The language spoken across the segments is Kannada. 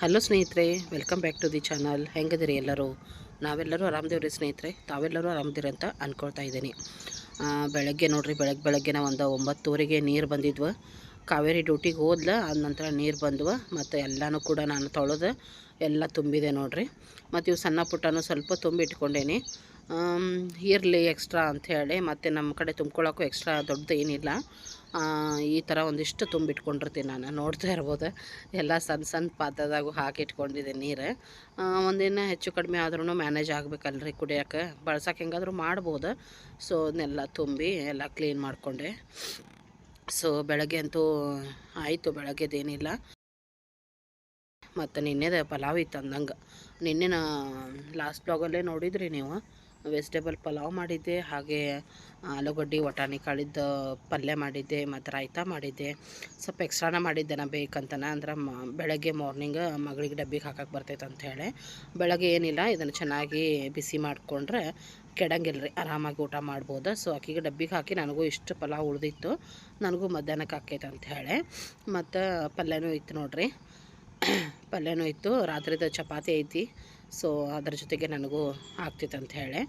ಹಲೋ ಸ್ನೇಹಿತರೆ welcome back to the channel ಹೆಂಗದಿರಿ ಎಲ್ಲರೂ? ನಾವೆಲ್ಲರೂ ಆರಾಮದೇವ್ರಿ ಸ್ನೇಹಿತರೆ? ತಾವೆಲ್ಲರೂ ಆರಾಮದಿರಿ ಅಂತ ಅಂದ್ಕೊಳ್ತಾ ಇದ್ದೀನಿ. ಬೆಳಗ್ಗೆ ನೋಡಿರಿ ಬೆಳಗ್ಗೆ ಬೆಳಗ್ಗೆ ನಾವು ಒಂದು ಒಂಬತ್ತುವರೆಗೆ ನೀರು ಬಂದಿದ್ವು. ಕಾವೇರಿ ಡ್ಯೂಟಿಗೆ ಹೋದ್ಲ ಅದ ನಂತರ ನೀರು ಬಂದ್ವು. ಮತ್ತು ಎಲ್ಲನೂ ಕೂಡ ನಾನು ತೊಳೆದು ಎಲ್ಲ ತುಂಬಿದೆ ನೋಡಿರಿ. ಮತ್ತು ಇವು ಸಣ್ಣ ಪುಟ್ಟನೂ ಸ್ವಲ್ಪ ತುಂಬಿ ಇಟ್ಕೊಂಡೇನಿ ಇರಲಿ ಎಕ್ಸ್ಟ್ರಾ ಅಂಥೇಳಿ ಮತ್ತು ನಮ್ಮ ಕಡೆ ತುಂಬ್ಕೊಳ್ಳೋಕ್ಕೂ ಎಕ್ಸ್ಟ್ರಾ ದೊಡ್ಡದು ಏನಿಲ್ಲ. ಈ ಥರ ಒಂದಿಷ್ಟು ತುಂಬಿಟ್ಕೊಂಡಿರ್ತೀನಿ ನಾನು. ನೋಡ್ತಾ ಇರ್ಬೋದು. ಎಲ್ಲ ಸಣ್ಣ ಸಣ್ಣ ಪಾತ್ರದಾಗೂ ಹಾಕಿಟ್ಕೊಂಡಿದ್ದೆ ನೀರು. ಒಂದಿನ ಹೆಚ್ಚು ಕಡಿಮೆ ಆದ್ರೂ ಮ್ಯಾನೇಜ್ ಆಗಬೇಕಲ್ರಿ ಕುಡಿಯೋಕೆ ಬಳಸೋಕೆ ಹೆಂಗಾದರೂ ಮಾಡ್ಬೋದು. ಸೊ ಅದನ್ನೆಲ್ಲ ತುಂಬಿ ಎಲ್ಲ ಕ್ಲೀನ್ ಮಾಡಿಕೊಂಡೆ. ಸೊ ಬೆಳಗ್ಗೆ ಅಂತೂ ಆಯಿತು. ಬೆಳಗ್ಗೆದೇನಿಲ್ಲ. ಮತ್ತು ನಿನ್ನೆದ ಪಲಾವ್ ಇತ್ತು ಅಂದಂಗೆ. ನಿನ್ನೆ ಲಾಸ್ಟ್ ಬ್ಲಾಗಲ್ಲೇ ನೋಡಿದ್ರಿ ನೀವು? ವೆಜಿಟೇಬಲ್ ಪಲಾವ್ ಮಾಡಿದ್ದೆ, ಹಾಗೆ ಆಲೂಗಡ್ಡೆ, ವಟಾಣಿ ಕಾಳಿದ್ದು ಪಲ್ಯ ಮಾಡಿದ್ದೆ, ಮತ್ತು ರಾಯ್ತ ಮಾಡಿದ್ದೆ. ಸ್ವಲ್ಪ ಎಕ್ಸ್ಟ್ರಾನ ಮಾಡಿದ್ದೆ ನಾ ಬೇಕಂತನ, ಅಂದ್ರೆ ಮ, ಬೆಳಗ್ಗೆ ಮಾರ್ನಿಂಗ್ ಮಗಳಿಗೆ ಡಬ್ಬಿಗೆ ಹಾಕಕ್ಕೆ ಬರ್ತೈತೆ ಅಂಥೇಳಿ ಬೆಳಗ್ಗೆ ಏನಿಲ್ಲ, ಇದನ್ನು ಚೆನ್ನಾಗಿ ಬಿಸಿ ಮಾಡಿಕೊಂಡ್ರೆ ಕೆಡಂಗಿಲ್ಲ ರೀ ಆರಾಮಾಗಿ ಊಟ ಮಾಡ್ಬೋದು. ಸೊ ಆಕಿಗೆ ಡಬ್ಬಿಗೆ ಹಾಕಿ ನನಗೂ ಇಷ್ಟು ಪಲಾವ್ ಉಳಿದಿತ್ತು, ನನಗೂ ಮಧ್ಯಾಹ್ನಕ್ಕೆ ಹಾಕೈತೆ ಅಂಥೇಳಿ ಮತ್ತು ಪಲ್ಯನೂ ಇತ್ತು ನೋಡಿರಿ. ಪಲ್ಯನೂ ಇತ್ತು, ರಾತ್ರಿದ ಚಪಾತಿ ಐತಿ. ಸೊ ಅದ್ರ ಜೊತೆಗೆ ನನಗೂ ಆಗ್ತಿತ್ತು ಅಂತ ಹೇಳಿ.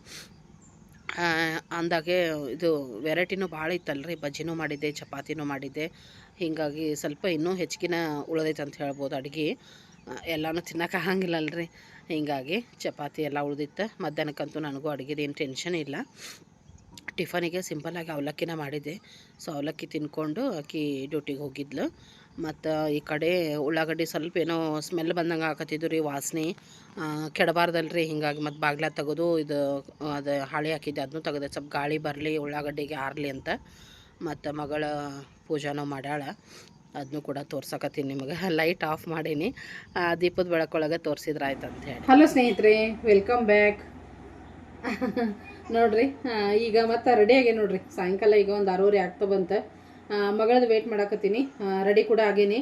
ಅಂದಾಗೆ ಇದು ವೆರೈಟಿನೂ ಭಾಳ ಇತ್ತಲ್ರಿ. ಬಜ್ಜಿನೂ ಮಾಡಿದ್ದೆ, ಚಪಾತಿನೂ ಮಾಡಿದ್ದೆ. ಹೀಗಾಗಿ ಸ್ವಲ್ಪ ಇನ್ನೂ ಹೆಚ್ಚಿನ ಉಳ್ದೈತೆ ಅಂತ ಹೇಳ್ಬೋದು ಅಡುಗೆ. ಎಲ್ಲನೂ ತಿನ್ನಕ್ಕೆ ಆಗಂಗಿಲ್ಲಲ್ರಿ. ಹೀಗಾಗಿ ಚಪಾತಿ ಎಲ್ಲ ಉಳ್ದಿತ್ತು. ಮಧ್ಯಾಹ್ನಕ್ಕಂತೂ ನನಗೂ ಅಡುಗೆದೇನು ಟೆನ್ಷನ್ ಇಲ್ಲ. ಟಿಫನಿಗೆ ಸಿಂಪಲ್ಲಾಗಿ ಅವಲಕ್ಕಿನ ಮಾಡಿದ್ದೆ. ಸೊ ಅವಲಕ್ಕಿ ತಿನ್ಕೊಂಡು ಆಕಿ ಡ್ಯೂಟಿಗೆ ಹೋಗಿದ್ಲು. ಮತ್ತು, ಈ ಕಡೆ ಉಳ್ಳಾಗಡ್ಡಿ ಸ್ವಲ್ಪ ಏನೋ ಸ್ಮೆಲ್ ಬಂದಂಗೆ ಹಾಕತ್ತಿದ್ದು ರೀ, ವಾಸನೆ. ಕೆಡಬಾರ್ದಲ್ರಿ, ಹಿಂಗಾಗಿ ಮತ್ತು ಬಾಗ್ಲ ತೆಗೆದು ಇದು, ಅದು ಹಾಳೆ ಹಾಕಿದ್ದೆ. ಅದನ್ನು ತೆಗೆದೆ. ಸ್ವಲ್ಪ ಗಾಳಿ ಬರಲಿ, ಉಳ್ಳಾಗಡ್ಡಿಗೆ ಆರಲಿ ಅಂತ. ಮತ್ತು ಮಗಳ ಪೂಜಾನೂ ಮಾಡ್ಯಾಳ. ಅದನ್ನು ಕೂಡ ತೋರ್ಸಕತ್ತೀನಿ ನಿಮಗೆ. ಲೈಟ್ ಆಫ್ ಮಾಡೀನಿ. ದೀಪದ ಬೆಳಕೊಳಗೆ ತೋರಿಸಿದ್ರೆ ಆಯ್ತು ಅಂತ ಹೇಳಿ. ಹಲೋ ಸ್ನೇಹಿತರೆ ವೆಲ್ಕಮ್ ಬ್ಯಾಕ್ ನೋಡ್ರಿ ಈಗ ಮತ್ತೆ ರೆಡಿ ಆಗಿ ನೋಡ್ರಿ. ಸಾಯಂಕಾಲ ಈಗ ಒಂದು ಆರೂವರೆ ಆಗ್ತಾ ಬಂತ. ಮಗಳದ್ದು ವೇಟ್ ಮಾಡಾಕತ್ತೀನಿ. ರೆಡಿ ಕೂಡ ಆಗೇನಿ.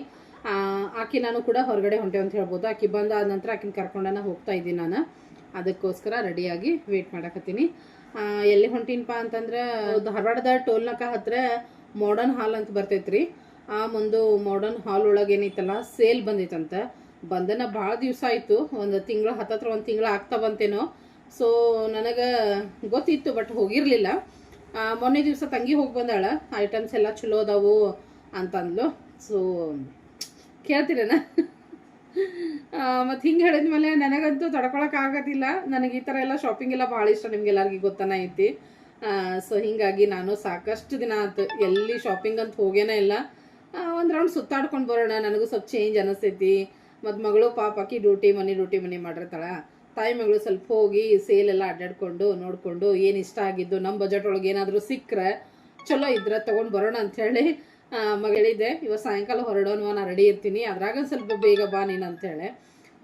ಆಕಿ ನಾನು ಕೂಡ ಹೊರಗಡೆ ಹೊಂಟೆ ಅಂತ ಹೇಳ್ಬೋದು. ಆಕಿ ಬಂದ ಆದ ನಂತರ ಆಕಿನ ಕರ್ಕೊಂಡನ ಹೋಗ್ತಾ ಇದ್ದೀನಿ ನಾನು. ಅದಕ್ಕೋಸ್ಕರ ರೆಡಿಯಾಗಿ ವೇಟ್ ಮಾಡಾಕತ್ತೀನಿ. ಎಲ್ಲಿ ಹೊಂಟೀನಪ್ಪ ಅಂತಂದ್ರೆ ಧಾರವಾಡದ ಟೋಲ್ನಕ ಹತ್ರ ಮಾಡರ್ನ್ ಹಾಲ್ ಅಂತ ಬರ್ತೈತ್ರಿ. ಆ ಒಂದು ಮಾಡರ್ನ್ ಹಾಲ್ ಒಳಗೆ ಏನೈತಲ್ಲ ಸೇಲ್ ಬಂದೈತಂತ. ಬಂದನ ಭಾಳ ದಿವಸ ಆಯಿತು. ಒಂದು ತಿಂಗಳು, ಹತ್ತತ್ರ ಒಂದು ತಿಂಗಳು ಆಗ್ತಾ ಬಂತೇನೋ. ಸೊ ನನಗೆ ಗೊತ್ತಿತ್ತು ಬಟ್ ಹೋಗಿರಲಿಲ್ಲ. ಮೊನ್ನೆ ದಿವಸ ತಂಗಿ ಹೋಗಿ ಬಂದಾಳ. ಐಟಮ್ಸ್ ಎಲ್ಲ ಚಲೋ ಅದಾವು ಅಂತಂದ್ಲು. ಸೊ ಕೇಳ್ತೀರೇನ? ಮತ್ತು ಹಿಂಗೆ ಹೇಳಿದ್ಮೇಲೆ ನನಗಂತೂ ತಡ್ಕೊಳಕ್ ಆಗೋದಿಲ್ಲ. ನನಗೆ ಈ ಥರ ಎಲ್ಲ ಶಾಪಿಂಗ್ ಎಲ್ಲ ಭಾಳ ಇಷ್ಟ ನಿಮ್ಗೆಲ್ಲರಿಗೂ ಗೊತ್ತಾನ ಐತಿ. ಸೊ ಹಿಂಗಾಗಿ ನಾನು ಸಾಕಷ್ಟು ದಿನ ಆಯ್ತು ಎಲ್ಲಿ ಶಾಪಿಂಗ್ ಅಂತ ಹೋಗೇನೇ ಇಲ್ಲ. ಒಂದು ರೌಂಡ್ ಸುತ್ತಾಡ್ಕೊಂಡು ಬರೋಣ. ನನಗೂ ಸ್ವಲ್ಪ ಚೇಂಜ್ ಅನಿಸ್ತೈತಿ. ಮತ್ತು ಮಗಳು ಪಾಪ ಆಕಿ ಡ್ಯೂಟಿ ಮನಿ ಡ್ಯೂಟಿ ಮನಿ ಮಾಡಿರ್ತಾಳ. ತಾಯಿ ಸ್ವಲ್ಪ ಹೋಗಿ ಸೇಲ್ ಎಲ್ಲ ಅಡ್ಡಾಡ್ಕೊಂಡು ನೋಡಿಕೊಂಡು ಏನು ಇಷ್ಟ ಆಗಿದ್ದು ನಮ್ಮ ಬಜೆಟ್ ಒಳಗೆ ಏನಾದರೂ ಸಿಕ್ಕರೆ ಚಲೋ ಇದ್ರೆ ತೊಗೊಂಡು ಬರೋಣ ಅಂಥೇಳಿ ಮಗಳಿದೆ ಇವತ್ತು ಸಾಯಂಕಾಲ ಹೊರಡೋನು ನಾನು ರೆಡಿ ಇರ್ತೀನಿ. ಅದ್ರಾಗ ಸ್ವಲ್ಪ ಬೇಗ ಬಾ ನೀನು ಅಂಥೇಳಿ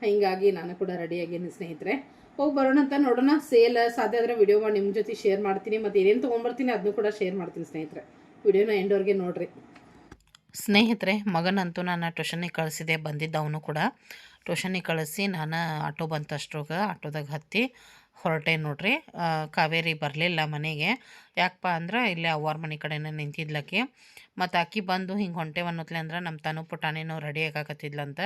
ಹೀಗಾಗಿ ನಾನು ಕೂಡ ರೆಡಿಯಾಗೀನಿ ಸ್ನೇಹಿತರೆ, ಹೋಗಿ ಬರೋಣ ಅಂತ ನೋಡೋಣ. ಸೇಲ್ ಸಾಧ್ಯ ಆದರೆ ವಿಡಿಯೋ ಮಾಡಿ ನಿಮ್ಮ ಜೊತೆ ಶೇರ್ ಮಾಡ್ತೀನಿ. ಮತ್ತು ಏನೇನು ತೊಗೊಂಡ್ಬರ್ತೀನಿ ಅದನ್ನು ಕೂಡ ಶೇರ್ ಮಾಡ್ತೀನಿ ಸ್ನೇಹಿತರೆ. ವಿಡಿಯೋನ ಎಂಡೋರ್ಗೆ ನೋಡಿರಿ. ಸ್ನೇಹಿತರೆ, ಮಗನಂತೂ ನಾನು ಟ್ಯೂಷನಿಗೆ ಕಳಿಸಿದೆ, ಬಂದಿದ್ದ ಅವನು ಕೂಡ. ಟ್ಯೂಷನಿಗೆ ಕಳಿಸಿ ನಾನು ಆಟೋ ಬಂತಷ್ಟ್ರಾಗ ಆಟೋದಾಗ ಹತ್ತಿ ಹೊರಟೆ ನೋಡ್ರಿ. ಕಾವೇರಿ ಬರಲಿಲ್ಲ ಮನೆಗೆ. ಯಾಕಪ್ಪ ಅಂದ್ರೆ ಇಲ್ಲೇ ಅವ್ವಾರ ಮನೆ ಕಡೆನೇ ನಿಂತಿದ್ಲಕ್ಕಿ ಮತ್ತು ಆಕಿ ಬಂದು ಹಿಂಗೆ ಹೊಂಟೆ ಅನ್ನೋತ್ಲೆ ಅಂದ್ರೆ ನಮ್ಮ ತನು ಪುಟಾಣಿನೂ ರೆಡಿ ಆಗಾಕತ್ತಿದ್ಲಂತ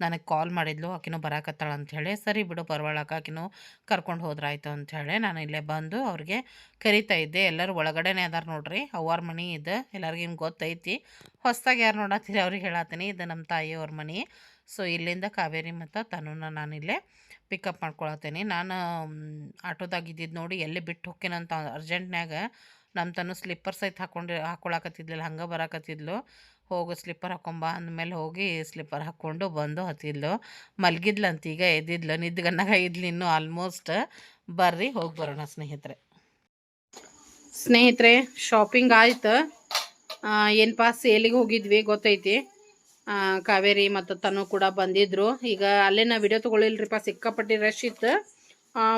ನನಗೆ ಕಾಲ್ ಮಾಡಿದ್ಲು. ಆಕಿನೂ ಬರಾಕತ್ತಾಳ ಅಂಥೇಳಿ ಸರಿ ಬಿಡು ಪರವಾಳಕ ಆಕಿನೂ ಕರ್ಕೊಂಡು ಹೋದ್ರಾಯ್ತು ಅಂಥೇಳಿ ನಾನು ಇಲ್ಲೇ ಬಂದು ಅವ್ರಿಗೆ ಕರಿತಾ ಇದ್ದೆ. ಎಲ್ಲರೂ ಒಳಗಡೆನೇ ಅದಾರ ನೋಡ್ರಿ. ಅವ್ವಾರ ಮನೆ ಇದೆ. ಎಲ್ಲರಿಗೂ ಗೊತ್ತೈತಿ. ಹೊಸ್ದಾಗಿ ಯಾರು ನೋಡತ್ತೀರಿ ಅವ್ರಿಗೆ ಹೇಳತ್ತೀನಿ ಇದು ನಮ್ಮ ತಾಯಿಯವ್ರ ಮನೆ. ಸೊ, ಇಲ್ಲಿಂದ ಕಾವೇರಿ ಮತ್ತು ತನುನ ನಾನಿಲ್ಲೇ ಪಿಕಪ್ ಮಾಡ್ಕೊಳತ್ತೇನೆ. ನಾನು ಆಟೋದಾಗ ಇದ್ದಿದ್ದು ನೋಡಿ ಎಲ್ಲಿ ಬಿಟ್ಟು ಹೋಗ್ತೀನಂತ ಅರ್ಜೆಂಟ್ನಾಗ ನಮ್ಮ ತನು ಸ್ಲಿಪ್ಪರ್ ಸಹಿತ ಹಾಕ್ಕೊಂಡು ಹಾಕೊಳಕತ್ತಿದ್ಲಿಲ್ಲ ಹಂಗೆ ಬರಾಕತ್ತಿದ್ಲು. ಹೋಗು ಸ್ಲಿಪ್ಪರ್ ಹಾಕೊಂಬ ಅಂದಮೇಲೆ ಹೋಗಿ ಸ್ಲಿಪ್ಪರ್ ಹಾಕ್ಕೊಂಡು ಬಂದು ಹತ್ತಿದ್ಲು. ಮಲಗಿದ್ಲಂತ ಈಗ ಎದ್ದಿದ್ಲು ನಿದ್ದಗನ್ನಾಗ ಇದ್ಲು ಇನ್ನೂ ಆಲ್ಮೋಸ್ಟ್ ಬರ್ರಿ, ಹೋಗಿ ಬರೋಣ ಸ್ನೇಹಿತರೆ. ಸ್ನೇಹಿತರೆ ಶಾಪಿಂಗ್ ಆಯ್ತು. ಏನಪ್ಪ ಸೇಲಿಗೆ ಹೋಗಿದ್ವಿ, ಗೊತ್ತೈತಿ. ಕಾವೇರಿ ಮತ್ತು ತನು ಕೂಡ ಬಂದಿದ್ರು. ಈಗ ಅಲ್ಲೇ ನಾ ವಿಡಿಯೋ ತೊಗೊಳಿಲ್ರಿಪ್ಪ ಸಿಕ್ಕಾಪಟ್ಟಿ ರಶ್ ಇತ್ತು.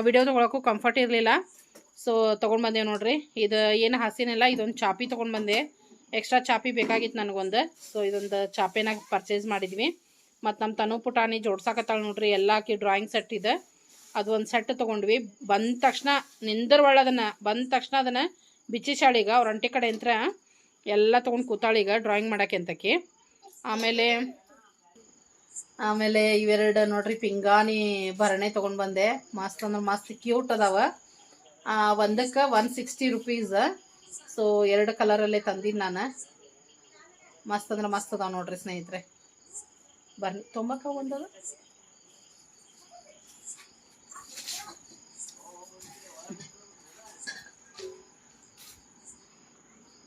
ವಿಡಿಯೋ ತೊಗೊಳಕ್ಕೂ ಕಂಫರ್ಟ್ ಇರಲಿಲ್ಲ. ಸೊ ತೊಗೊಂಡು ಬಂದೇವು ನೋಡ್ರಿ. ಇದು ಏನು ಹಸಿನಿಲ್ಲ, ಇದೊಂದು ಚಾಪಿ ತೊಗೊಂಡು ಬಂದೆ. ಎಕ್ಸ್ಟ್ರಾ ಚಾಪಿ ಬೇಕಾಗಿತ್ತು ನನಗೊಂದು. ಸೊ ಇದೊಂದು ಚಾಪೆನಾಗ ಪರ್ಚೇಸ್ ಮಾಡಿದ್ವಿ. ಮತ್ತು ನಮ್ಮ ತನು ಪುಟಾಣಿ ಜೋಡ್ಸಾಕತ್ತಾಳೆ ನೋಡ್ರಿ, ಎಲ್ಲ ಆಕಿ ಡ್ರಾಯಿಂಗ್ ಸೆಟ್ ಇದೆ. ಅದು ಒಂದು ಸೆಟ್ ತೊಗೊಂಡ್ವಿ. ಬಂದ ತಕ್ಷಣ ನಿಂದರ್ವಳ ಅದನ್ನು, ಬಂದ ತಕ್ಷಣ ಅದನ್ನು ಬಿಚ್ಚಿಸಾಳೀಗ ಅವ್ರ ಅಂಟಿ ಕಡೆ ಅಂತ ಎಲ್ಲ ತೊಗೊಂಡು ಕೂತಾಳೀಗ ಡ್ರಾಯಿಂಗ್ ಮಾಡೋಕೆ ಅಂತಕಿ ಆಮೇಲೆ ಆಮೇಲೆ ಇವೆರಡು ನೋಡ್ರಿ, ಪಿಂಗಾಣಿ ಭರಣೆ ತೊಗೊಂಡು ಬಂದೆ. ಮಸ್ತ್ ಅಂದ್ರೆ ಮಸ್ತ್ ಕ್ಯೂಟ್ ಅದಾವ. ಒಂದಕ್ಕೆ ಒನ್ ಸಿಕ್ಸ್ಟಿ ರುಪೀಸ್ ಸೊ ಎರಡು ಕಲರಲ್ಲೇ ತಂದೀನಿ ನಾನು. ಮಸ್ತ್ ಅಂದ್ರೆ ಮಸ್ತ್ ಅದಾವ ನೋಡ್ರಿ ಸ್ನೇಹಿತರೆ. ಬರ್ನಿ ತೊಂಬಕ್ಕ ಒಂದದ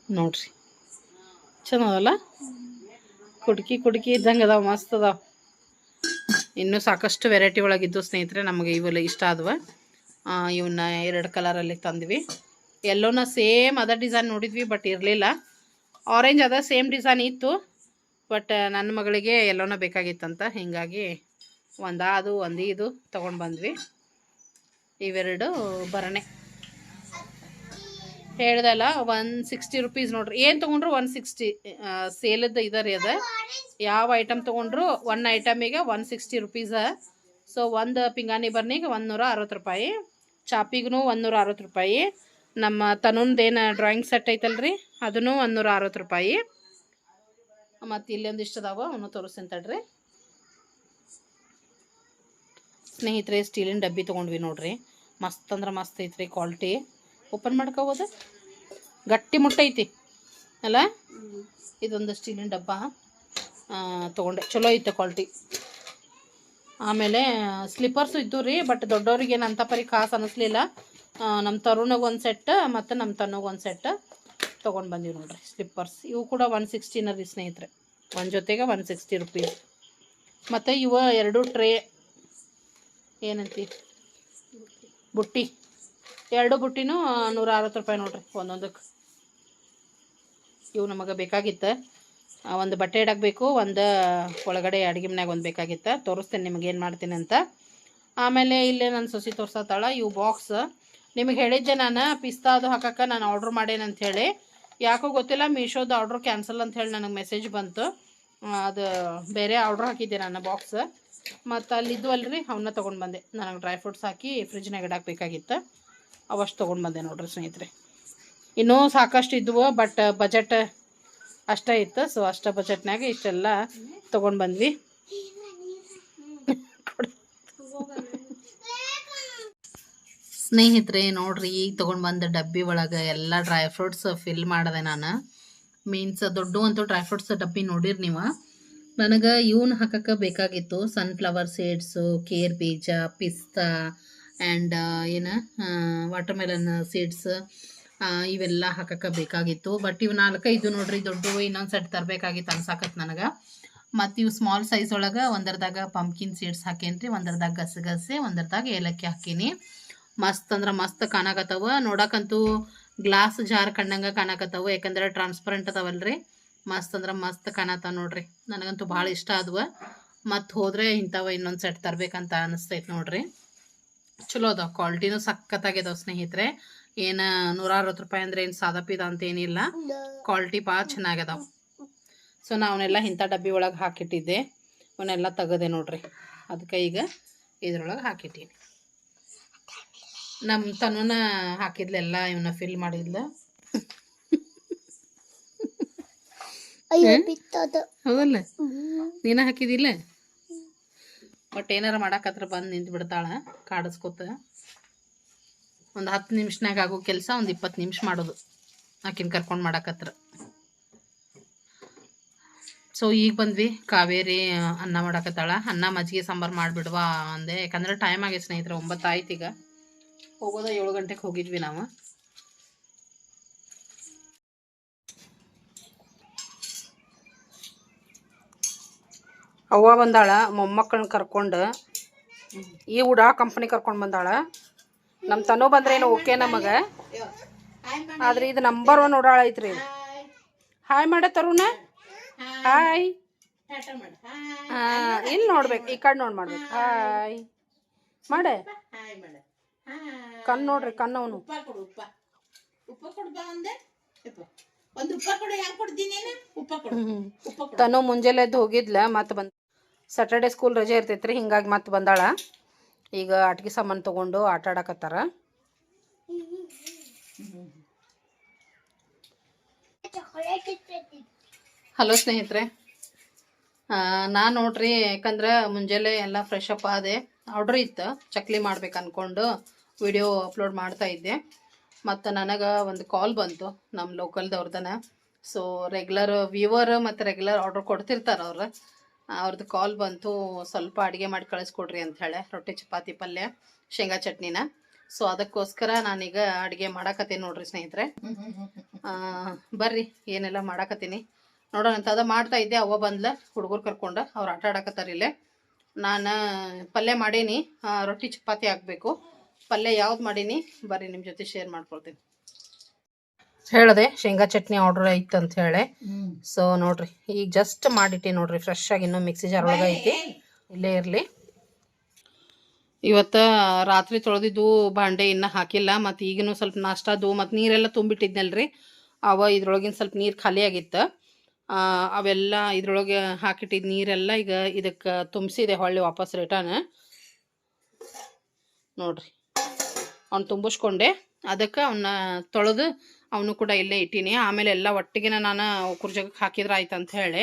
ನೋಡ್ರಿ. ಚೆನ್ನಾಗಲ್ಲ ಕುಡ್ಕಿ ಕುಡ್ಕಿ ಇದ್ದಂಗೆ ಅದಾವ, ಮಸ್ತ್ ಅದಾವ. ಇನ್ನೂ ಸಾಕಷ್ಟು ವೆರೈಟಿ ಒಳಗಿದ್ದು ಸ್ನೇಹಿತರೆ, ನಮಗೆ ಇವೆಲ್ಲ ಇಷ್ಟ ಆದವ. ಇವನ್ನ ಎರಡು ಕಲರಲ್ಲಿ ತಂದ್ವಿ. ಎಲ್ಲೋನ ಸೇಮ್ ಅದ ಡಿಸೈನ್ ನೋಡಿದ್ವಿ ಬಟ್ ಇರಲಿಲ್ಲ. ಆರೆಂಜ್ ಅದ ಸೇಮ್ ಡಿಸೈನ್ ಇತ್ತು. ಬಟ್ ನನ್ನ ಮಗಳಿಗೆ ಎಲ್ಲೋನ ಬೇಕಾಗಿತ್ತಂತ. ಹೀಗಾಗಿ ಒಂದು ಅದು ಒಂದು ಇದು ತೊಗೊಂಡು ಬಂದ್ವಿ. ಇವೆರಡು ಭರಣೆ ಹೇಳ್ದಲ್ಲ ಒನ್ ಸಿಕ್ಸ್ಟಿ ರುಪೀಸ್ ನೋಡ್ರಿ. ಏನು ತೊಗೊಂಡ್ರು ಒನ್ ಸಿಕ್ಸ್ಟಿ ಸೇಲದ್ದು ಇದೆ ರೀ ಅದು. ಯಾವ ಐಟಮ್ ತೊಗೊಂಡ್ರು ಒನ್ ಐಟಮಿಗೆ ಒನ್ ಸಿಕ್ಸ್ಟಿ ರುಪೀಸ ಸೊ ಒಂದು ಪಿಂಗಾಣಿ ಬರ್ನಿಗೆ ಒಂದುನೂರ ಅರವತ್ತು ರೂಪಾಯಿ. ಚಾಪಿಗೂ ಒಂದುನೂರ ಅರವತ್ತು ರೂಪಾಯಿ. ನಮ್ಮ ತನುಂದೇನು ಡ್ರಾಯಿಂಗ್ ಸೆಟ್ ಐತಲ್ರಿ, ಅದನ್ನು ಒಂದುನೂರ ಅರವತ್ತು ರೂಪಾಯಿ. ಮತ್ತು ಇಲ್ಲೊಂದಿಷ್ಟು ಅದಾವ, ಅವನು ತೋರಿಸ್ತೀನಿ ತಡ್ರಿ. ಸ್ನೇಹಿತರೆ ಸ್ಟೀಲಿನ ಡಬ್ಬಿ ತೊಗೊಂಡ್ವಿ ನೋಡ್ರಿ. ಮಸ್ತ್ ಅಂದ್ರೆ ಮಸ್ತ್ ಐತ್ರಿ ಕ್ವಾಲಿಟಿ ಓಪನ್ ಮಾಡ್ಕೋಬೋದು. ಗಟ್ಟಿ ಮುಟ್ಟೈತಿ ಅಲ್ಲ? ಇದೊಂದು ಸ್ಟೀಲಿನ ಡಬ್ಬ ತೊಗೊಂಡೆ. ಚಲೋ ಐತೆ ಕ್ವಾಲಿಟಿ. ಆಮೇಲೆ, ಸ್ಲಿಪ್ಪರ್ಸು ಇದ್ದು ರೀ, ಬಟ್ ದೊಡ್ಡವ್ರಿಗೆ ಏನು ಅಂತ ಪರಿ ಕಾಸು ಅನ್ನಿಸ್ಲಿಲ್ಲ ನಮ್ಮ ತರುಣಗೆ ಒಂದು ಸೆಟ್ ಮತ್ತು ನಮ್ಮ ತನ್ನಗೆ ಒಂದು ಸೆಟ್ ತೊಗೊಂಡು ಬಂದೀವಿ ನೋಡ್ರಿ ಸ್ಲಿಪ್ಪರ್ಸ್. ಇವು ಕೂಡ ಒನ್ ಸಿಕ್ಸ್ಟಿನ ರೀ ಸ್ನೇಹಿತರೆ. ಒಂದು ಜೊತೆಗೆ ಒನ್ ಸಿಕ್ಸ್ಟಿ ರುಪೀಸ್. ಮತ್ತು ಇವು ಎರಡು ಟ್ರೇ ಏನಂತಿ? ಬುಟ್ಟಿ. ಎರಡು ಬುಟ್ಟಿನೂ ನೂರ ಅರವತ್ತು ರೂಪಾಯಿ ನೋಡ್ರಿ, ಒಂದೊಂದಕ್ಕೆ. ಇವು ನಮಗೆ ಬೇಕಾಗಿತ್ತು. ಒಂದು ಬಟ್ಟೆ ಇಡಕ್ಕೆ ಒಂದು ಒಳಗಡೆ ಅಡುಗೆ ಮನ್ಯಾಗ ಒಂದು ಬೇಕಾಗಿತ್ತು. ತೋರಿಸ್ತೇನೆ ನಿಮಗೆ ಏನು ಮಾಡ್ತೀನಿ ಅಂತ. ಆಮೇಲೆ ಇಲ್ಲೇ ನನ್ನ ಸೊಸಿ ತೋರ್ಸತ್ತಾಳ ಇವು ಬಾಕ್ಸ್. ನಿಮಗೆ ಹೇಳಿದ್ದೆ ನಾನು, ಪಿಸ್ತಾ ಅದು ಹಾಕಕ್ಕೆ ನಾನು ಆರ್ಡ್ರ್ ಮಾಡೇನಿ ಅಂತ ಹೇಳಿ. ಯಾಕೋ ಗೊತ್ತಿಲ್ಲ, ಮೀಶೋದು ಆರ್ಡ್ರ್ ಕ್ಯಾನ್ಸಲ್ ಅಂತ ಹೇಳಿ ನನಗೆ ಮೆಸೇಜ್ ಬಂತು. ಅದು ಬೇರೆ ಆರ್ಡ್ರ್ ಹಾಕಿದ್ದೆ ನಾನು ಬಾಕ್ಸ್. ಮತ್ತು ಅಲ್ಲಿದ್ದು ಅಲ್ರಿ ಅವನ್ನ ತೊಗೊಂಡು ಬಂದೆ. ನನಗೆ ಡ್ರೈ ಫ್ರೂಟ್ಸ್ ಹಾಕಿ ಫ್ರಿಜ್ನಾಗ ಇಡಕ್ಕೆ ಬೇಕಾಗಿತ್ತು. ಅವಷ್ಟು ತೊಗೊಂಡು ಬಂದೆ ನೋಡ್ರಿ ಸ್ನೇಹಿತರೆ. ಇನ್ನೂ ಸಾಕಷ್ಟು ಇದ್ವು ಬಟ್ ಬಜೆಟ್ ಅಷ್ಟೇ ಇತ್ತು ಸೊ ಅಷ್ಟ ಬಜೆಟ್ನಾಗೆ ಇಷ್ಟೆಲ್ಲ ತೊಗೊಂಡು ಬಂದ್ವಿ. ಸ್ನೇಹಿತರೆ, ನೋಡ್ರಿ, ಈಗ ತೊಗೊಂಡು ಬಂದ ಡಬ್ಬಿ ಒಳಗೆ ಎಲ್ಲ ಡ್ರೈ ಫ್ರೂಟ್ಸ್ ಫಿಲ್ ಮಾಡಿದೆ ನಾನು. ಮೀನ್ಸ್ ದೊಡ್ಡ ಅಂತೂ ಡ್ರೈ ಫ್ರೂಟ್ಸ್ ಡಬ್ಬಿ ನೋಡಿರಿ ನೀವು. ನನಗೆ ಇವನ್ನ ಹಾಕಕ್ಕೆ ಬೇಕಾಗಿತ್ತು ಸನ್ಫ್ಲವರ್ ಸೀಡ್ಸು ಕೇರ್ ಬೀಜ, ಪಿಸ್ತಾ ಆ್ಯಂಡ್ ಏನು ವಾಟರ್ ಮೆಲನ್ ಸೀಡ್ಸ್ ಇವೆಲ್ಲ ಹಾಕಕ್ಕೆ ಬೇಕಾಗಿತ್ತು. ಬಟ್ ಇವು ನಾಲ್ಕೈದು ನೋಡ್ರಿ, ದೊಡ್ಡವು ಇನ್ನೊಂದು ಸೆಟ್ ತರಬೇಕಾಗಿತ್ತು ಅನ್ಸಾಕತ್ ನನಗೆ. ಮತ್ತು ಇವು ಸ್ಮಾಲ್ ಸೈಜ್ ಒಳಗೆ ಒಂದರದಾಗ ಪಂಪ್ಕಿನ್ ಸೀಡ್ಸ್ ಹಾಕೇನ್ರಿ, ಒಂದರದಾಗ ಗಸಗಸೆ ಒಂದರದಾಗ ಏಲಕ್ಕಿ ಹಾಕೀನಿ. ಮಸ್ತ್ ಅಂದ್ರೆ ಮಸ್ತ್ ಕಾಣಕತ್ತವ. ನೋಡಕ್ಕಂತೂ ಗ್ಲಾಸ್ ಜಾರ್ ಕಂಡಂಗೆ ಕಾಣಕತ್ತವ, ಯಾಕಂದ್ರೆ ಟ್ರಾನ್ಸ್ಪರೆಂಟ್ ಅದಾವಲ್ರಿ. ಮಸ್ತ್ ಅಂದ್ರೆ ಮಸ್ತ್ ಕಾಣತ್ತ ನೋಡ್ರಿ. ನನಗಂತೂ ಭಾಳ ಇಷ್ಟ ಆದವು. ಮತ್ತು ಹೋದರೆ ಇಂಥವ ಇನ್ನೊಂದು ಸೆಟ್ ತರಬೇಕಂತ ಅನಿಸ್ತೈತೆ ನೋಡ್ರಿ. ಚಲೋ ಅದಾವ. ಕ್ವಾಲಿಟಿನೂ ಸಖತ್ತಾಗ್ಯದಾವ ಸ್ನೇಹಿತರೆ. ಏನ ನೂರ ಅರವತ್ತು ರೂಪಾಯಿ ಅಂದ್ರೆ ಏನು ಪೀದ ಅಂತ ಏನಿಲ್ಲ. ಕ್ವಾಲಿಟಿ ಭಾಳ ಚೆನ್ನಾಗ್ಯದಾವ. ಸೊ ನಾ ಅವನ್ನೆಲ್ಲ ಇಂಥ ಡಬ್ಬಿ ಒಳಗೆ ಹಾಕಿಟ್ಟಿದ್ದೆ. ಅವನ್ನೆಲ್ಲ ತೆಗದೆ ನೋಡ್ರಿ. ಅದಕ್ಕೆ ಈಗ ಇದ್ರೊಳಗೆ ಹಾಕಿಟ್ಟೀನಿ. ನಮ್ಮ ತನುನ ಹಾಕಿದ್ಲೆಲ್ಲ ಇವನ್ನ ಫಿಲ್ ಮಾಡಿದ್ಲ. ಹೌದಲ್ಲ? ನೀನ ಹಾಕಿದಿಲ್ಲ? ಬಟ್ ಏನಾರ ಮಾಡಾಕತ್ರ ಬಂದು ನಿಂತು ಬಿಡ್ತಾಳೆ, ಕಾಡಿಸ್ಕೊತ. ಒಂದು ಹತ್ತು ನಿಮಿಷನಾಗ ಆಗೋ ಕೆಲಸ ಒಂದು ಇಪ್ಪತ್ತು ನಿಮಿಷ ಮಾಡೋದು, ಆಕಿನ ಕರ್ಕೊಂಡು ಮಾಡಾಕತ್ರ. ಸೊ ಈಗ ಬಂದ್ವಿ, ಕಾವೇರಿ ಅನ್ನ ಮಾಡಾಕತ್ತಾಳ. ಅನ್ನ ಮಜ್ಜಿಗೆ ಸಾಂಬಾರು ಮಾಡಿಬಿಡ್ವಾ ಅಂದೆ. ಯಾಕಂದ್ರೆ ಟೈಮ್ ಆಗೈತೆ ಸ್ನೇಹಿತರೆ, ಒಂಬತ್ತು ಆಯ್ತು ಈಗ. ಹೋಗೋದ ಏಳು ಗಂಟೆಗೆ ಹೋಗಿದ್ವಿ ನಾವು. ಅವ್ವ ಬಂದಾಳ ಮೊಮ್ಮಕ್ಕಳನ್ನ ಕರ್ಕೊಂಡು. ಈ ಉಡಾ ಕಂಪ್ನಿ ಕರ್ಕೊಂಡು ಬಂದಾಳ. ನಮ್ಮ ತನು ಬಂದ್ರೇನು ಓಕೆ ನಮಗೆ. ಆದ್ರೆ ಇದು ನಂಬರ್ ಒನ್ ಉಡಾಳ ಐತ್ರಿ. ಹಾಯ್ ಮಾಡ ತರುಣ. ಹಾಯ್ ಇಲ್ಲಿ ನೋಡ್ಬೇಕು ಈ ಕಡೆ ನೋಡಿ ಮಾಡ್ಬೇಕು. ಹಾಯ್ ಮಾಡೆ. ಕಣ್ಣು ನೋಡ್ರಿ ಕಣ್ಣವನು ತನು ಮುಂಜಾನೆ ಎದ್ದು ಹೋಗಿದ್ಲ ಮತ್ತೆ ಬಂದ್ ಸ್ಯಾಟರ್ಡೆ ಸ್ಕೂಲ್ ರಜೆ ಇರ್ತೈತ್ರಿ, ಹಿಂಗಾಗಿ ಮತ್ತೆ ಬಂದಾಳ. ಈಗ ಆಟಿಕೆ ಸಾಮಾನು ತಗೊಂಡು ಆಟ ಆಡಕತ್ತಾರ. ಹಲೋ ಸ್ನೇಹಿತರೆ. ನಾನು ನೋಡ್ರಿ, ಯಾಕಂದ್ರೆ ಮುಂಜಾನೆ ಎಲ್ಲ ಫ್ರೆಶ್ ಅಪ್ ಆದೆ. ಆರ್ಡ್ರ್ ಇತ್ತು, ಚಕ್ಲಿ ಮಾಡ್ಬೇಕು ಅನ್ಕೊಂಡು ವಿಡಿಯೋ ಅಪ್ಲೋಡ್ ಮಾಡ್ತಾ ಇದ್ದೆ. ಮತ್ತು ನನಗೆ ಒಂದು ಕಾಲ್ ಬಂತು ನಮ್ಮ ಲೋಕಲ್ದವ್ರದನ ಸೊ ರೆಗ್ಯುಲರ್ ವ್ಯೂವರ್ ಮತ್ತು ರೆಗ್ಯುಲರ್ ಆರ್ಡ್ರ್ ಕೊಡ್ತಿರ್ತಾರೆ ಅವ್ರು. ಅವ್ರದ್ದು ಕಾಲ್ ಬಂತು, ಸ್ವಲ್ಪ ಅಡುಗೆ ಮಾಡಿ ಕಳಿಸ್ಕೊಡ್ರಿ ಅಂತ ಹೇಳಿ, ರೊಟ್ಟಿ, ಚಪಾತಿ, ಪಲ್ಯ, ಶೇಂಗಾ ಚಟ್ನಿನ. ಸೊ ಅದಕ್ಕೋಸ್ಕರ ನಾನೀಗ ಅಡುಗೆ ಮಾಡಾಕತ್ತೀನಿ ನೋಡ್ರಿ ಸ್ನೇಹಿತರೆ. ಬರ್ರಿ, ಏನೆಲ್ಲ ಮಾಡಾಕತ್ತೀನಿ. ನೋಡೋಣ ಅಂತ ಅದ ಮಾಡ್ತಾ ಇದ್ದೆ, ಅವ್ವ ಬಂದ್ಲ, ಹುಡುಗರು ಕರ್ಕೊಂಡು, ಅವ್ರು ಆಟ ಆಡಕತ್ತಾರ ಇಲ್ಲೇ. ನಾನು ಪಲ್ಯ ಮಾಡೀನಿ ರೊಟ್ಟಿ, ಚಪಾತಿ ಹಾಕಬೇಕು ಪಲ್ಯ ಯಾವ್ದು ಮಾಡೀನಿ, ಬರ್ರಿ ನಿಮ್ಮ ಜೊತೆ ಶೇರ್ ಮಾಡ್ಕೊಳ್ತೀನಿ. ಹೇಳಿದೆ ಶೇಂಗಾ ಚಟ್ನಿ ಆರ್ಡರ್ ಐತೆ ಅಂತ ಹೇಳಿ. ಸೊ ನೋಡ್ರಿ ಈಗ ಜಸ್ಟ್ ಮಾಡಿಟ್ಟಿ ನೋಡ್ರಿ ಫ್ರೆಶ್ ಆಗಿ ಇನ್ನೂ ಮಿಕ್ಸಿ ಜಾರ್ ಒಳಗೆ ಐತಿ. ಇಲ್ಲೇ ಇರಲಿ. ಇವತ್ತು ರಾತ್ರಿ ತೊಳೆದಿದ್ದು ಬಾಂಡೆ ಇನ್ನೂ ಹಾಕಿಲ್ಲ ಮತ್ತು ಈಗಿನೂ ಸ್ವಲ್ಪ ನಾಷ್ಟದು ಮತ್ತು ನೀರೆಲ್ಲ ತುಂಬಿಟ್ಟಿದ್ನಲ್ರಿ. ಅವ ಇದ್ರೊಳಗಿನ ಸ್ವಲ್ಪ ನೀರು ಖಾಲಿ ಆಗಿತ್ತು. ಆ, ಅವೆಲ್ಲ ಇದ್ರೊಳಗೆ ಹಾಕಿಟ್ಟಿದ್ದ ನೀರೆಲ್ಲ ಈಗ ಇದಕ್ಕೆ ತುಂಬಿಸಿದೆ ಹೊಳ್ಳಿ ವಾಪಸ್ ರಿಟರ್ನ್ ನೋಡ್ರಿ ಅವ್ನು ತುಂಬಿಸ್ಕೊಂಡೆ. ಅದಕ್ಕೆ ಅವನ್ನ ತೊಳೆದು ಅವನು ಕೂಡ ಇಲ್ಲೇ ಇಟ್ಟೀನಿ. ಆಮೇಲೆ ಎಲ್ಲ ಒಟ್ಟಿಗೆ ನಾನು ಕುರ್ ಜಗಕ್ಕೆ ಹಾಕಿದ್ರೆ ಆಯ್ತು ಅಂತ ಹೇಳಿ.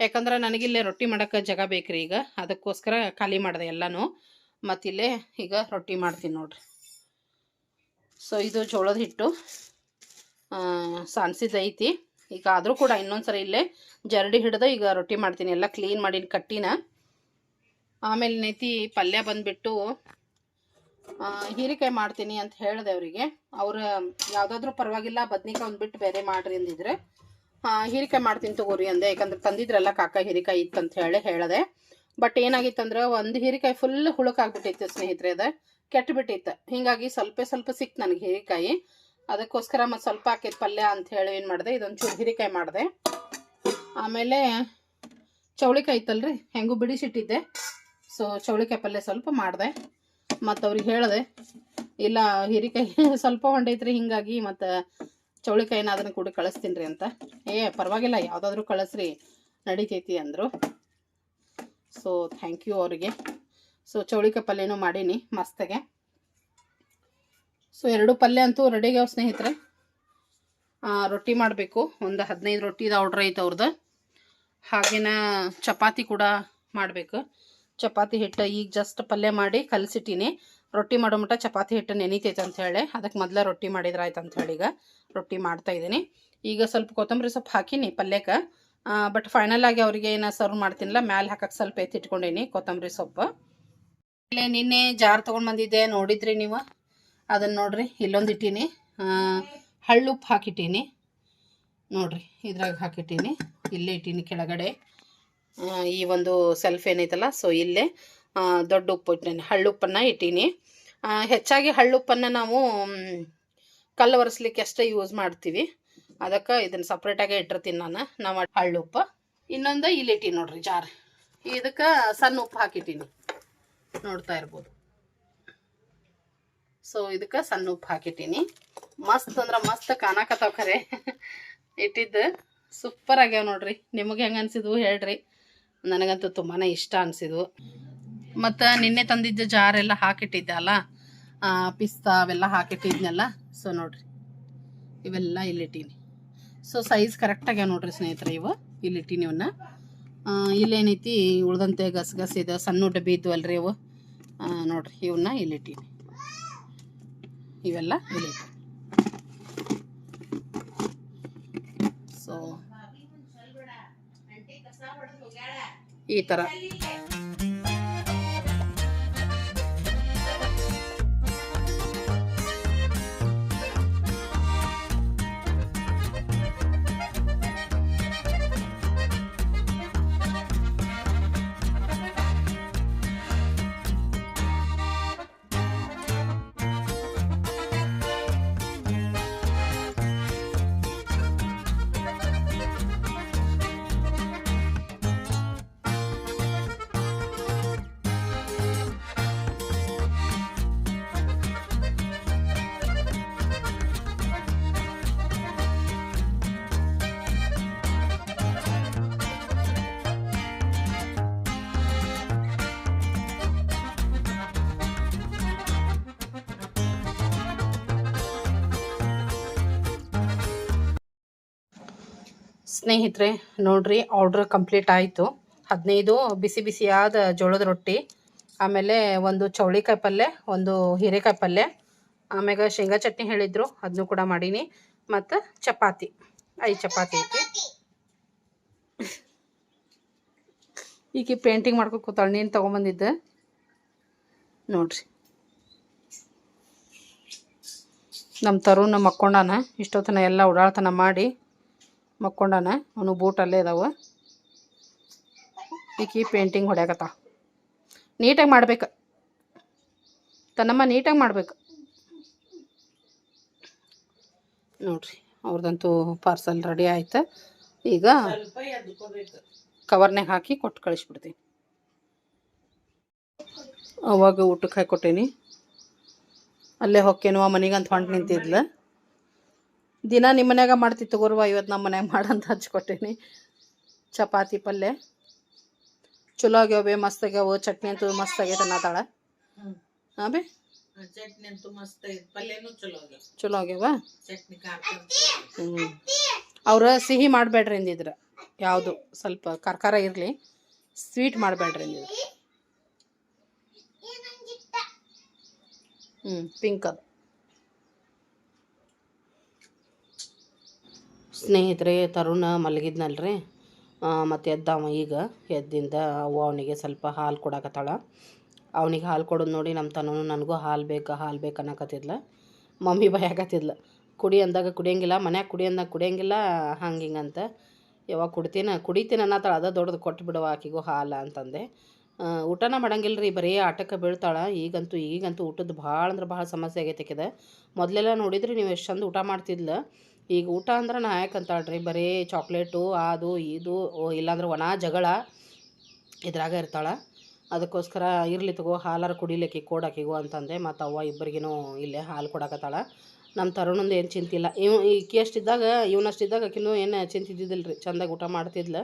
ಯಾಕಂದ್ರೆ ನನಗಿಲ್ಲೇ ರೊಟ್ಟಿ ಮಾಡೋಕ್ಕೆ ಜಾಗ ಬೇಕ್ರಿ ಈಗ. ಅದಕ್ಕೋಸ್ಕರ ಖಾಲಿ ಮಾಡಿದೆ ಎಲ್ಲನೂ. ಮತ್ತಿಲ್ಲೇ ಈಗ ರೊಟ್ಟಿ ಮಾಡ್ತೀನಿ ನೋಡ್ರಿ. ಸೊ ಇದು ಜೋಳದ ಹಿಟ್ಟು. ಐತಿ. ಈಗ ಆದರೂ ಕೂಡ ಇನ್ನೊಂದ್ಸರಿ ಇಲ್ಲೇ ಜರಡಿ ಹಿಡ್ದು ಈಗ ರೊಟ್ಟಿ ಮಾಡ್ತೀನಿ. ಎಲ್ಲ ಕ್ಲೀನ್ ಮಾಡಿನ ಕಟ್ಟಿನ. ಆಮೇಲೆ ಏನೈತಿ ಪಲ್ಯ ಬಂದುಬಿಟ್ಟು ಹೀರೆಕಾಯಿ ಮಾಡ್ತೀನಿ ಅಂತ ಹೇಳಿದೆ ಅವರಿಗೆ. ಅವ್ರು, ಯಾವುದಾದ್ರೂ ಪರವಾಗಿಲ್ಲ, ಬದ್ನಿಕಾಯಿ ಒಂದು ಬಿಟ್ಟು ಬೇರೆ ಮಾಡ್ರಿ ಅಂದಿದ್ರೆ ಹೀರಿಕಾಯಿ ಮಾಡ್ತೀನಿ ತಗೋರಿ ಅಂದೆ. ಯಾಕಂದ್ರೆ ತಂದಿದ್ರಲ್ಲ ಕಾಕ ಹೀರಿಕಾಯಿ ಇತ್ತಂತ ಹೇಳಿ ಹೇಳಿದೆ. ಬಟ್ ಏನಾಗಿತ್ತಂದ್ರೆ ಒಂದು ಹೀರಿಕಾಯಿ ಫುಲ್ ಹುಳುಕಾಗ್ಬಿಟ್ಟಿತ್ತು ಸ್ನೇಹಿತರೆ ಅದು. ಕೆಟ್ಟು ಬಿಟ್ಟಿತ್ತು ಹಿಂಗಾಗಿ ಸ್ವಲ್ಪ ಸ್ವಲ್ಪ ಸಿಕ್ತು ನನಗೆ ಹೀರಿಕಾಯಿ. ಅದಕ್ಕೋಸ್ಕರ ಮತ್ತು ಸ್ವಲ್ಪ ಹಾಕಿದ ಪಲ್ಯ ಅಂತ ಹೇಳಿ ಏನು ಮಾಡಿದೆ ಇದೊಂದು ಚೂರು ಹೀರಿಕಾಯಿ ಮಾಡಿದೆ. ಆಮೇಲೆ ಚೌಳಿಕಾಯಿ ಇತ್ತಲ್ರಿ, ಹೆಂಗೂ ಬಿಡಿಸಿಟ್ಟಿದ್ದೆ. ಸೊ ಚೌಳಿಕಾಯಿ ಪಲ್ಯ ಸ್ವಲ್ಪ ಮಾಡಿದೆ. ಮತ್ತು ಅವ್ರಿಗೆ ಹೇಳಿದೆ, ಇಲ್ಲ ಹೀರಿಕಾಯಿ ಸ್ವಲ್ಪ ಹೊಂಡೈತ್ರಿ ಹಿಂಗಾಗಿ ಮತ್ತು ಚೌಳಿಕಾಯಿನ ಅದನ್ನು ಕೂಡ ಕಳಿಸ್ತೀನಿ ರೀ ಅಂತ. ಏ, ಪರವಾಗಿಲ್ಲ, ಯಾವುದಾದ್ರೂ ಕಳಿಸ್ರಿ, ನಡಿತೈತಿ ಅಂದರು. ಸೊ ಥ್ಯಾಂಕ್ ಯು ಅವರಿಗೆ. ಸೊ ಚೌಳಿಕಾಯಿ ಪಲ್ಯನೂ ಮಾಡೀನಿ, ಮಸ್ತಾಗೆ. ಸೊ ಎರಡು ಪಲ್ಯ ಅಂತೂ ರೆಡಿಗ್ಯಾವ ಸ್ನೇಹಿತರೆ. ರೊಟ್ಟಿ ಮಾಡಬೇಕು, ಒಂದು ಹದಿನೈದು ರೊಟ್ಟಿದ ಆರ್ಡ್ರ್ ಐತೆ ಅವ್ರದ್ದು ಹಾಗೇನ ಚಪಾತಿ ಕೂಡ ಮಾಡಬೇಕು. ಚಪಾತಿ ಹಿಟ್ಟು ಈಗ ಜಸ್ಟ್ ಪಲ್ಯ ಮಾಡಿ ಕಲಸಿಟ್ಟಿನಿ. ರೊಟ್ಟಿ ಮಾಡೋ ಮಟ್ಟ ಚಪಾತಿ ಹಿಟ್ಟು ನೆನೀತೈತೆ ಅಂತ ಹೇಳಿ. ಅದಕ್ಕೆ ಮೊದಲ ರೊಟ್ಟಿ ಮಾಡಿದ್ರೆ ಆಯ್ತು ಅಂತ ಹೇಳಿ ಈಗ ರೊಟ್ಟಿ ಮಾಡ್ತಾ ಇದ್ದೀನಿ. ಈಗ ಸ್ವಲ್ಪ ಕೊತ್ತಂಬರಿ ಸೊಪ್ಪು ಹಾಕೀನಿ ಪಲ್ಯಕ್ಕೆ. ಬಟ್ ಫೈನಲ್ ಆಗಿ ಅವರಿಗೆ ಏನೋ ಸರ್ವ್ ಮಾಡ್ತೀನಿಲ್ಲ, ಮ್ಯಾಲೆ ಹಾಕಕ್ಕೆ ಸ್ವಲ್ಪ ಎತ್ತಿಟ್ಕೊಂಡೀನಿ ಕೊತ್ತಂಬರಿ ಸೊಪ್ಪು. ಇಲ್ಲೇ ನಿನ್ನೆ ಜಾರ್ ತೊಗೊಂಡು ಬಂದಿದ್ದೆ, ನೋಡಿದ್ರಿ ನೀವು? ಅದನ್ನು ನೋಡ್ರಿ, ಇಲ್ಲೊಂದು ಇಟ್ಟೀನಿ. ಹಳ್ಳುಪ್ಪು ಹಾಕಿಟ್ಟೀನಿ. ನೋಡ್ರಿ, ಇದ್ರಾಗ ಹಾಕಿಟ್ಟೀನಿ. ಇಲ್ಲೇ ಇಟ್ಟೀನಿ ಕೆಳಗಡೆ. ಈ ಒಂದು ಸೆಲ್ಫ್ ಏನೈತಲ್ಲ ಸೊ ಇಲ್ಲೇ ದೊಡ್ಡ ಉಪ್ಪು ಇಟ್ಟಿನಿ ಹಳ್ಳುಪ್ಪನ್ನು ಇಟ್ಟೀನಿ. ಹೆಚ್ಚಾಗಿ ಹಳ್ಳುಪ್ಪನ್ನು ನಾವು ಕಲ್ಲು ಒರೆಸ್ಲಿಕ್ಕೆ ಅಷ್ಟೇ ಯೂಸ್ ಮಾಡ್ತೀವಿ. ಅದಕ್ಕೆ ಇದನ್ನು ಸಪ್ರೇಟಾಗೇ ಇಟ್ಟಿರ್ತೀನಿ ನಾನು, ನಾವು ಹಳ್ಳುಪ್ಪ ಇನ್ನೊಂದು ಇಲ್ಲಿ ಇಟ್ಟೀನಿ ನೋಡ್ರಿ ಜಾರ್. ಇದಕ್ಕೆ ಸಣ್ಣ ಉಪ್ಪು ಹಾಕಿಟ್ಟೀನಿ. ನೋಡ್ತಾ ಇರ್ಬೋದು. ಸೊ ಇದಕ್ಕೆ ಸಣ್ಣ ಉಪ್ಪು ಹಾಕಿಟ್ಟೀನಿ. ಮಸ್ತ್ ಅಂದ್ರೆ ಮಸ್ತ್ ಕಾಣಕತ್ತಾವ ಖರೆ. ಇಟ್ಟಿದ್ದು. ಸೂಪರ್ ಆಗ್ಯಾವ ನೋಡ್ರಿ. ನಿಮಗೆ ಹೆಂಗೆ ಅನ್ಸಿದ್ವು ಹೇಳ್ರಿ. ನನಗಂತೂ ತುಂಬಾ ಇಷ್ಟ ಅನಿಸಿದ್ವು ಮತ್ತು ನಿನ್ನೆ ತಂದಿದ್ದ ಜಾರೆಲ್ಲ ಹಾಕಿಟ್ಟಿದ್ದೆ ಅಲ್ಲ? ಪಿಸ್ತಾ ಅವೆಲ್ಲ ಹಾಕಿಟ್ಟಿದ್ನೆಲ್ಲ? ಸೊ ನೋಡ್ರಿ. ಇವೆಲ್ಲ ಇಲ್ಲಿಟ್ಟೀನಿ. ಸೊ ಸೈಜ್ ಕರೆಕ್ಟಾಗ್ಯಾವ ನೋಡ್ರಿ ಸ್ನೇಹಿತರೆ ಇವು. ಇಲ್ಲಿಟ್ಟೀನಿ ಇವನ್ನ ಇಲ್ಲೇನೈತಿ, ಉಳ್ದಂತೆ ಗಸಗಸೆ ಇದು, ಸಣ್ಣ ಡಬ್ಬಿ ಇದ್ವಲ್ರಿ ಇವು. ನೋಡ್ರಿ ಇವನ್ನ ಇಲ್ಲಿಟ್ಟೀನಿ. ಇವೆಲ್ಲ ಇಲ್ಲಿಟ್ಟೀನಿ ಸೊ ಈ ಥರ ಸ್ನೇಹಿತರೆ, ನೋಡ್ರಿ ಆರ್ಡ್ರ್ ಕಂಪ್ಲೀಟ್ ಆಯಿತು. ಹದಿನೈದು ಬಿಸಿ ಬಿಸಿಯಾದ ಜೋಳದ ರೊಟ್ಟಿ, ಆಮೇಲೆ ಒಂದು ಚೌಳಿಕಾಯಿ ಪಲ್ಯ ಒಂದು ಹೀರೆಕಾಯಿ ಪಲ್ಯ ಆಮ್ಯಾಗ ಶೇಂಗಾ ಚಟ್ನಿ ಹೇಳಿದ್ರು ಅದನ್ನು ಕೂಡ ಮಾಡೀನಿ. ಮತ್ತು ಚಪಾತಿ, ಐದು ಚಪಾತಿ ಐತಿ. ಈಗ ಪೇಂಟಿಂಗ್ ಮಾಡ್ಕೊ ಕೂತಾಳೆ, ನೀನು ತೊಗೊಂಬಂದಿದ್ದೆ? ನೋಡ್ರಿ. ನಮ್ಮ ತರುಣ ಮಕ್ಕೊಂಡಾನ ಇಷ್ಟೊತ್ತನ ಎಲ್ಲ ಓಡಾಳ್ತನ ಮಾಡಿ ಮಕ್ಕೊಂಡಾನ. ಅವನು ಬೂಟ್ ಅಲ್ಲೇ ಇದಾವೆ. ಈಕಿ ಪೇಂಟಿಂಗ್ ಹೊಡ್ಯಾಕತ್ತ. ನೀಟಾಗಿ ಮಾಡ್ಬೇಕು. ತನ್ನಮ್ಮ ನೀಟಾಗಿ ಮಾಡ್ಬೇಕು. ನೋಡ್ರಿ ಅವ್ರದ್ದಂತೂ ಪಾರ್ಸಲ್ ರೆಡಿ ಆಯ್ತು. ಈಗ ಕವರ್ನಾಗ ಹಾಕಿ ಕೊಟ್ಟು ಕಳಿಸ್ಬಿಡ್ತೀನಿ. ಅವಾಗ ಊಟಕ್ಕೆ ಹಾಕಿ ಕೊಟ್ಟೇನಿ ಅಲ್ಲೇ ಹೊಕ್ಕೇನು ಮನೆಗಂತ ಹೊಂಟು ನಿಂತಿದ್ಲ. ದಿನ ನಿಮ್ಮ ಮನ್ಯಾಗ ಮಾಡ್ತಿ ತಗೋರುವ ಇವತ್ತು ನಮ್ಮ ಮನ್ಯಾಗ ಮಾಡಂತ ಹಚ್ಕೊಟ್ಟೇನಿ. ಚಪಾತಿ ಪಲ್ಯ. ಚಲೋ ಆಗ್ಯಾವ ಬೇ ಮಸ್ತ್ ಆಗ್ಯಾವ. ಚಟ್ನಿ ಅಂತೂ ಮಸ್ತ್ ಆಗ್ಯದ ಅನ್ನತಾಳ ಹಾಂ ಬೇ? ಚಟ್ನಿ ಅಂತೂ ಮಸ್ತ್ ಪಲ್ಯನೂ ಚಲೋ ಆಗ್ಯಾವ. ಚಲೋ ಆಗ್ಯಾವ? ಚಟ್ನಿ ಹ್ಞೂ ಅವ್ರು ಸಿಹಿ ಮಾಡಬೇಡ್ರಿ ಅಂದಿದ್ರು. ಯಾವುದು? ಸ್ವಲ್ಪ ಕರ್ಕಾರ ಇರಲಿ. ಸ್ವೀಟ್ ಮಾಡಬೇಡ್ರಿ ಅಂದಿದ್ರು. ಹ್ಞೂ ಪಿಂಕ್ ಅದು. ಸ್ನೇಹಿತರೆ, ತರುಣ ಮಲಗಿದ್ನಲ್ರಿ. ಮತ್ತು ಎದ್ದವ ಈಗ. ಎದ್ದಿಂದ ಅವು ಅವನಿಗೆ ಸ್ವಲ್ಪ ಹಾಲು ಕೊಡಕತ್ತಾಳ. ಅವನಿಗೆ ಹಾಲು ಕೊಡೋದು ನೋಡಿ ನಮ್ಮ ತನೂ ನನಗೂ ಹಾಲು ಬೇಕು ಹಾಲು ಬೇಕು ಅನ್ನಕತ್ತಿದ್ಲ. ಮಮ್ಮಿ ಭಯಾಕತ್ತಿದ್ಲ ಕುಡಿ ಅಂದಾಗ ಕುಡಿಯಂಗಿಲ್ಲ, ಮನ್ಯಾಗ ಕುಡಿ ಅಂದಾಗ ಕುಡಿಯಂಗಿಲ್ಲ, ಹಂಗೆ ಅಂತ. ಯಾವಾಗ ಕುಡಿತೀನ, ಕುಡಿತೀನಿ ಅನ್ನತ್ತಾಳ, ಅದ ದೊಡ್ಡದು ಕೊಟ್ಟು ಬಿಡುವ ಆಕಿಗೂ ಹಾಲು ಅಂತಂದೆ. ಊಟನ ಮಾಡಂಗಿಲ್ಲ ರೀ ಬರೀ ಆಟಕ್ಕೆ ಬೀಳ್ತಾಳೆ. ಈಗಂತೂ ಈಗಂತೂ ಊಟದ ಭಾಳ ಅಂದ್ರೆ ಭಾಳ ಸಮಸ್ಯೆ ಆಗೈತೆ ಮೊದಲೆಲ್ಲ ನೋಡಿದ್ರಿ ನೀವು ಎಷ್ಟು ಚಂದ ಊಟ ಮಾಡ್ತಿದ್ಲ. ಈಗ ಊಟ ಅಂದ್ರೆ ನಾ ಯಾಕಂತಾಳ್ರಿ ಬರೀ ಚಾಕ್ಲೇಟು ಅದು ಇದು ಇಲ್ಲಾಂದ್ರೆ ಒಣ ಜಗಳ ಇದ್ರಾಗ ಇರ್ತಾಳೆ. ಅದಕ್ಕೋಸ್ಕರ ಇರಲಿ ತಗೋ, ಹಾಲಾರ ಕುಡಿಲಿಕ್ಕೆ ಕೊಡಾಕಿಗೋ ಅಂತಂದೆ. ಮತ್ತು ಅವ್ವ ಇಬ್ಬರಿಗೂ ಇಲ್ಲೇ ಹಾಲು ಕೊಡಕತ್ತಾಳ. ನಮ್ಮ ತರುಣಂದು ಏನು ಚಿಂತಿಲ್ಲ. ಇವ್ ಈಕಿ ಅಷ್ಟಿದ್ದಾಗ ಇವನಷ್ಟಿದ್ದಾಗ ಆಕಿನೂ ಏನು ಚಿಂತಿದ್ದಿದ್ದಿಲ್ಲ ರೀ ಚಂದಾಗಿ ಊಟ ಮಾಡ್ತಿದ್ಲು.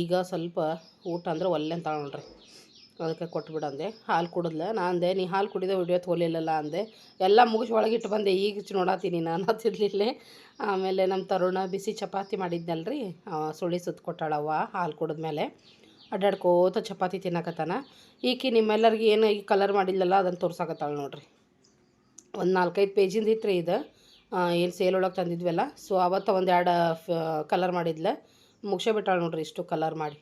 ಈಗ ಸ್ವಲ್ಪ ಊಟ ಅಂದ್ರೆ ಒಲ್ಲೆ ಅಂತಾಳೆ ನೋಡ್ರಿ. ಅದಕ್ಕೆ ಕೊಟ್ಬಿಡಂದೆ ಹಾಲು ಕುಡಿದ್ಲ. ನಾ ಅಂದೆ, ನೀ ಹಾಲು ಕುಡಿದೆ ವಿಡಿಯೋ ತೋಲಿಲ್ಲಲ್ಲ ಅಂದೆ. ಎಲ್ಲ ಮುಗಿಸಿ ಒಳಗಿಟ್ಟು ಬಂದೆ. ಈಗ ನೋಡತ್ತೀನಿ ನಾನು ಹತ್ತಿರ್ಲಿಲ್ಲೇ ಆಮೇಲೆ ನಮ್ಮ ತರುಣ ಬಿಸಿ ಚಪಾತಿ ಮಾಡಿದ್ನಲ್ರಿ. ರೀ ಸುಳಿ ಸುತ್ತ ಕೊಟ್ಟಾಳವ್ವ ಹಾಲು ಕುಡಿದ್ಮೇಲೆ. ಅಡ್ಡಾಡ್ಕೋತ ಚಪಾತಿ ತಿನ್ನಕತ್ತಾನ. ಈಕಿ ನಿಮ್ಮೆಲ್ಲರಿಗೆ ಏನು ಈಗ ಕಲರ್ ಮಾಡಿಲ್ಲಲ್ಲ, ಅದನ್ನು ತೋರ್ಸಾಕತ್ತಾಳೆ ನೋಡ್ರಿ. ಒಂದು ನಾಲ್ಕೈದು ಪೇಜಿಂದ ಇತ್ತು ರೀ ಇದು. ಏನು ಸೇಲ್ ಒಳಗೆ ತಂದಿದ್ವಲ್ಲ. ಸೊ ಅವತ್ತು ಒಂದು ಎರಡು ಕಲರ್ ಮಾಡಿದ್ಲ. ಮುಗಿಸೇ ಬಿಟ್ಟಾಳ ನೋಡ್ರಿ ಇಷ್ಟು ಕಲರ್ ಮಾಡಿ.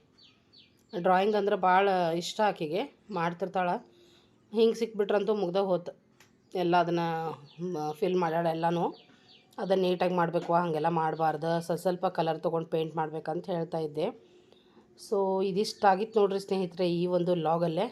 ಡ್ರಾಯಿಂಗ್ ಅಂದ್ರೆ ಭಾಳ ಇಷ್ಟ ಆಕೆಗೆ, ಮಾಡ್ತಿರ್ತಾಳೆ. ಹಿಂಗೆ ಸಿಕ್ಬಿಟ್ರಂತೂ ಮುಗ್ದ ಹೋತು. ಎಲ್ಲ ಅದನ್ನು ಫಿಲ್ ಮಾಡ್ಯಾಳ ಎಲ್ಲನೂ. ಅದನ್ನು ನೀಟಾಗಿ ಮಾಡಬೇಕು, ಹಾಗೆಲ್ಲ ಮಾಡಬಾರ್ದು. ಸ್ವಲ್ಪ ಸ್ವಲ್ಪ ಕಲರ್ ತೊಗೊಂಡು ಪೇಂಟ್ ಮಾಡ್ಬೇಕಂತ ಹೇಳ್ತಾ ಇದ್ದೆ. ಸೊ ಇದಿಷ್ಟಾಗಿತ್ತು ನೋಡಿರಿ ಸ್ನೇಹಿತರೆ ಈ ಒಂದು ಲಾಗಲ್ಲೇ